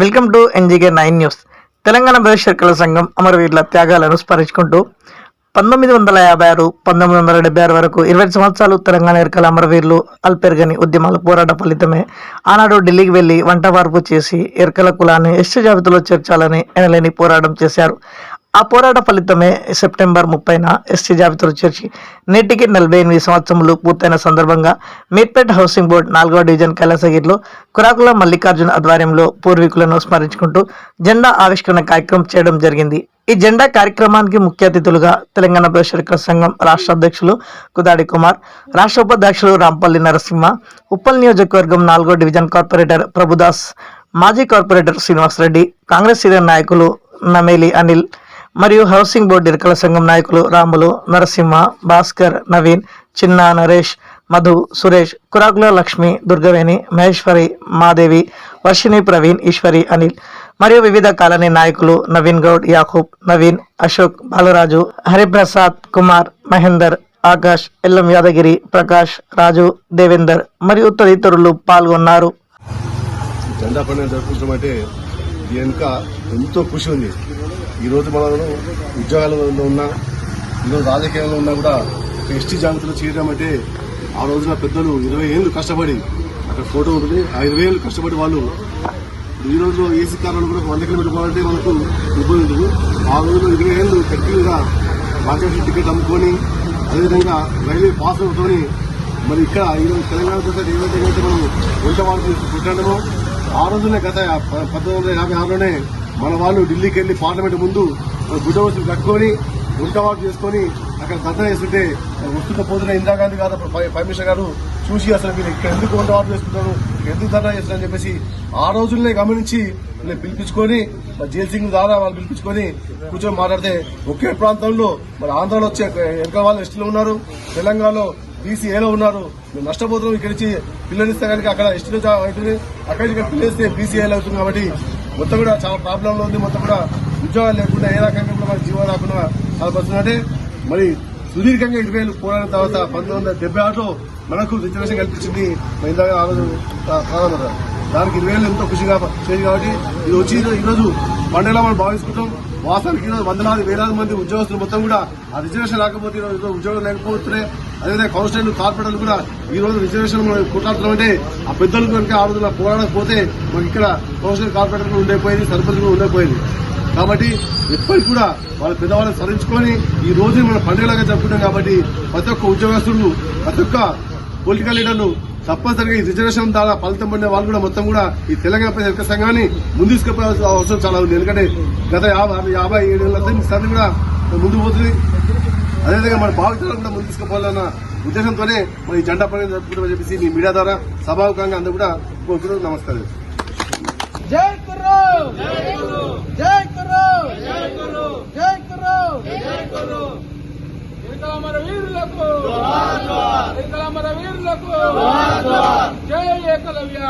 Welcome to NGK nine news Telangana బహిష్కరణ సంఘం అమరవీరుల త్యాగాలను స్మరించుకుంటూ పంతొమ్మిది వందల యాభై ఆరు పంతొమ్మిది వందల డెబ్బై ఆరు వరకు ఇరవై సంవత్సరాలు తెలంగాణ ఎరకల అమరవీరులు అల్పెరగని ఉద్యమాల పోరాట ఫలితమే ఆనాడు ఢిల్లీకి వెళ్ళి వంట వార్పు చేసి ఎరకల కులాన్ని ఎస్టీ జాబితాలో చేర్చాలని ఎనలేని పోరాటం చేశారు. ఆ పోరాట ఫలితమే సెప్టెంబర్ ముప్పైన ఎస్టీ జాబితాలో చేర్చి నేటికి నలభై ఎనిమిది సంవత్సరములు పూర్తయిన సందర్భంగా మీర్పేట్ హౌసింగ్ బోర్డు నాలుగో డివిజన్ కైలాసగిరిలో కురాకుల మల్లికార్జున ఆధ్వర్యంలో పూర్వీకులను స్మరించుకుంటూ జెండా ఆవిష్కరణ కార్యక్రమం చేయడం జరిగింది. ఈ జెండా కార్యక్రమానికి ముఖ్య అతిథులుగా తెలంగాణ ప్రజాశక్తి సంఘం రాష్ట్ర అధ్యక్షులు కుదాడి కుమార్ రాష్ట్ర ఉపాధ్యక్షులు రాంపల్లి నరసింహ ఉప్పల్ నియోజకవర్గం నాలుగో డివిజన్ కార్పొరేటర్ ప్రభుదాస్ మాజీ కార్పొరేటర్ శ్రీనివాస్ రెడ్డి కాంగ్రెస్ సీనియర్ నాయకులు నమేలి అనిల్ మరియు హౌసింగ్ బోర్డు ఇరకల సంఘం నాయకులు రాములు నరసింహ భాస్కర్ నవీన్ చిన్న నరేష్ మధు సురేష్ కురాకుల లక్ష్మి దుర్గవేణి మహేశ్వరి మాదేవి వర్షిణి ప్రవీణ్ ఈశ్వరి అనిల్ మరియు వివిధ కాలనీ నాయకులు నవీన్ గౌడ్ యాకూబ్ నవీన్ అశోక్ బాలరాజు హరిప్రసాద్ కుమార్ మహేందర్ ఆకాష్ ఎల్లం యాదగిరి ప్రకాష్ రాజు దేవేందర్ మరియు తదితరులు పాల్గొన్నారు. జెండా పండుగ జరుపుకుంటామంటే ఎంతో కృషి ఉంది. ఈరోజు మనం ఉద్యోగాలలో ఉన్నా ఈరోజు రాజకీయాల్లో ఉన్నా కూడా ఎస్టీ జాబితాలో చేయడం అంటే ఆ రోజున పెద్దలు ఇరవై ఏళ్ళు కష్టపడి అక్కడ ఫోటో ఉంటుంది ఆ ఇరవై ఏళ్ళు కష్టపడి వాళ్ళు ఈ రోజు ఏసీ కార్లు కూడా వంద కిలోమీటర్ పోవాలంటే మనకు ఇబ్బంది ఉంటుంది ఆ రోజులో ఇరవై ఏళ్ళు కంటిన్యూగా మార్కెట్ టికెట్ అమ్ముకొని అదేవిధంగా రైల్వే పాస్ అవుతోని మరి ఇక్కడ ఈరోజు తెలంగాణ ప్రజలు ఏదైతే మనం వంట వాళ్ళు పుట్టాడమో ఆ రోజునే గత పద్దెనిమిది పంతొమ్మిది వందల యాభై ఆరులోనే మన వాళ్ళు ఢిల్లీకి వెళ్ళి పార్లమెంట్ ముందు గుడ్డవసులు కట్టుకొని వంట చేసుకొని అక్కడ ధర్నా చేస్తుంటే వస్తున్న పోతున్న ఇందిరాగాంధీ గారు అప్పుడు గారు చూసి అసలు మీరు ఇక్కడ ఎందుకు వంట చేస్తున్నారు చేసుకుంటారు ఎందుకు దండ చేస్తున్నారని చెప్పేసి ఆ రోజుల్నే గమనించి నేను పిలిపించుకొని జైల్ సింగ్ ద్వారా వాళ్ళు పిలిపించుకొని కూర్చొని మాట్లాడితే ఒకే ప్రాంతంలో మరి ఆంధ్రాలో వచ్చే వెనక వాళ్ళు ఎస్టీలో ఉన్నారు తెలంగాణలో బీసీ ఏలో ఉన్నారు మేము నష్టపోతున్నాం ఇక్కడి నుంచి పిల్లలు ఇస్తే కనుక అక్కడ ఎస్టీలో అవుతుంది అక్కడి నుంచి పిల్లలు ఇస్తే బీసీ ఏలో అవుతుంది కాబట్టి మొత్తం కూడా చాలా ప్రాబ్లంలో ఉంది. మొత్తం కూడా ఉద్యోగాలు లేకుండా ఏ రకంగా కూడా మనకి జీవనం రాకుండా చాలా పడుతుందంటే మరి సుదీర్ఘంగా ఇరవై వేలు పోరాడిన తర్వాత పంతొమ్మిది వందల డెబ్బై ఆరులో మనకు రిజర్వేషన్ కల్పించింది ఇందాక ఆ రోజు దానికి ఇరవై వేలు ఎంతో ఖుషిగా చేసి కాబట్టి ఇది వచ్చి ఈ రోజు- పండుగలా మనం భావించుకుంటాం. వాస్తవానికి ఈరోజు వందలాది వేలాది మంది ఉద్యోగస్తులు మొత్తం కూడా ఆ రిజర్వేషన్ రాకపోతే ఈరోజు ఉద్యోగం లేకపోతున్నాయి అదేవిధంగా కౌన్సిలర్లు కార్పొరేటర్లు కూడా ఈ రోజు రిజర్వేషన్ మనం కొట్లాడుతున్నామంటే ఆ పెద్దలు కనుక ఆ రోజున పోరాడకపోతే మాకు ఇక్కడ కౌన్సిలర్ కార్పొరేటర్లు ఉండేపోయింది సర్పంచ్లు సర్పంచ్ ఉండకపోయింది కాబట్టి ఎప్పటికి కూడా వాళ్ళ పెద్దవాళ్ళని సరించుకొని ఈ రోజు మనం పండుగలాగా జరుపుకుంటాం కాబట్టి ప్రతి ఒక్క ఉద్యోగస్తులు ప్రతి ఒక్క పొలిటికల్ లీడర్లు తప్పనిసరిగా ఈ రిజర్వేషన్ ద్వారా ఫలితం పడిన వాళ్ళు కూడా మొత్తం కూడా ఈ తెలంగాణ ప్రజల సంఘాన్ని ముందు తీసుకుపోవాల్సిన అవసరం చాలా ఉంది. ఎందుకంటే గత యాభై యాభై ఏడు సార్లు కూడా ముందుకు పోతుంది. అదేవిధంగా మన భావితరాలు కూడా ముందు తీసుకుపోవాలన్న ఉద్దేశంతోనే మన ఈ జెండా పండుగ జరుపుకుంటామని చెప్పేసి మీ మీడియా ద్వారా సభాముఖంగా అందరూ కూడా కోరుకుంటూ నమస్కారం. జై కుర్రో జై కుర్రో జై కుర్రో ఎరకలమర వీరులకు ఎరకలమర వీరులకు జై ఏకలవ్య